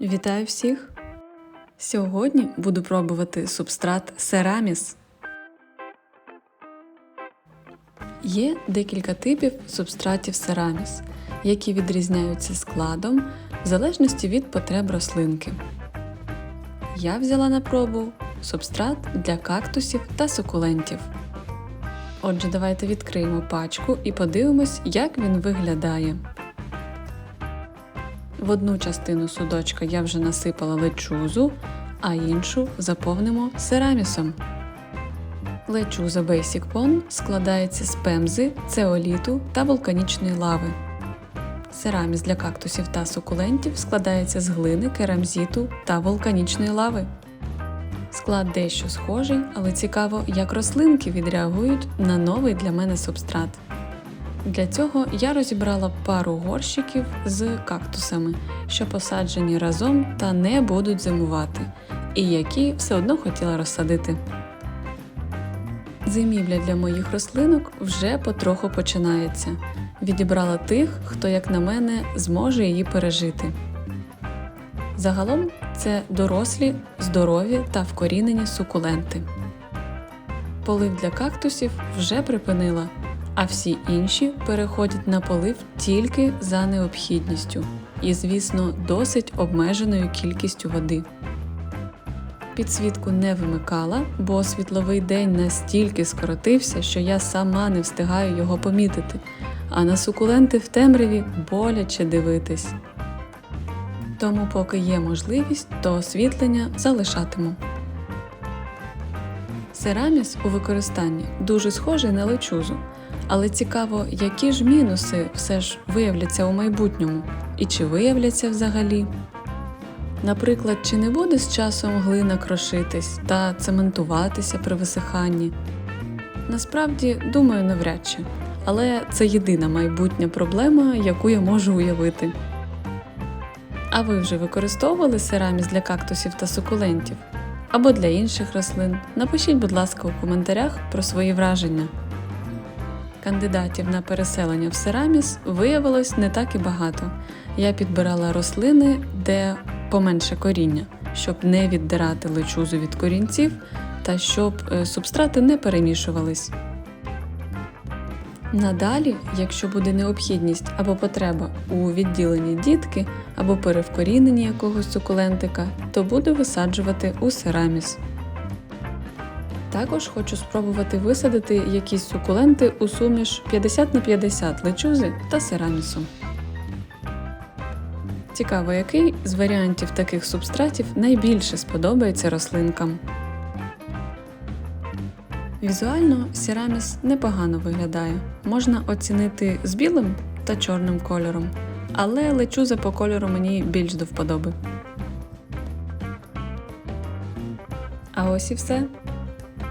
Вітаю всіх! Сьогодні буду пробувати субстрат Ceramис. Є декілька типів субстратів Ceramис, які відрізняються складом в залежності від потреб рослинки. Я взяла на пробу субстрат для кактусів та сукулентів. Отже, давайте відкриємо пачку і подивимось, як він виглядає. В одну частину судочка я вже насипала лечузу, а іншу заповнимо серамісом. Лечуза Basic Pond складається з пемзи, цеоліту та вулканічної лави. Сераміс для кактусів та сукулентів складається з глини, керамзіту та вулканічної лави. Склад дещо схожий, але цікаво, як рослинки відреагують на новий для мене субстрат. Для цього я розібрала пару горщиків з кактусами, що посаджені разом та не будуть зимувати, і які все одно хотіла розсадити. Зимівля для моїх рослинок вже потроху починається. Відібрала тих, хто, як на мене, зможе її пережити. Загалом це дорослі, здорові та вкорінені сукуленти. Полив для кактусів вже припинила, а всі інші переходять на полив тільки за необхідністю і, звісно, досить обмеженою кількістю води. Підсвітку не вимикала, бо світловий день настільки скоротився, що я сама не встигаю його помітити, а на сукуленти в темряві боляче дивитись. Тому, поки є можливість, то освітлення залишатиму. Сераміс у використанні дуже схожий на лечузу, але цікаво, які ж мінуси все ж виявляться у майбутньому, і чи виявляться взагалі. Наприклад, чи не буде з часом глина крошитись та цементуватися при висиханні? Насправді, думаю, навряд чи. Але це єдина майбутня проблема, яку я можу уявити. А ви вже використовували сераміс для кактусів та сукулентів? Або для інших рослин? Напишіть, будь ласка, у коментарях про свої враження. Кандидатів на переселення в Сераміс виявилось не так і багато. Я підбирала рослини, де поменше коріння, щоб не віддирати лечузу від корінців та щоб е, субстрати не перемішувались. Надалі, якщо буде необхідність або потреба у відділенні дітки або перевкоріненні якогось сукулентика, то буду висаджувати у сераміс. Також хочу спробувати висадити якісь сукуленти у суміш 50 на 50 лечузи та серамісу. Цікаво, який з варіантів таких субстратів найбільше сподобається рослинкам. Візуально Сіраміс непогано виглядає. Можна оцінити з білим та чорним кольором, але лечуза по кольору мені більш до вподоби. А ось і все.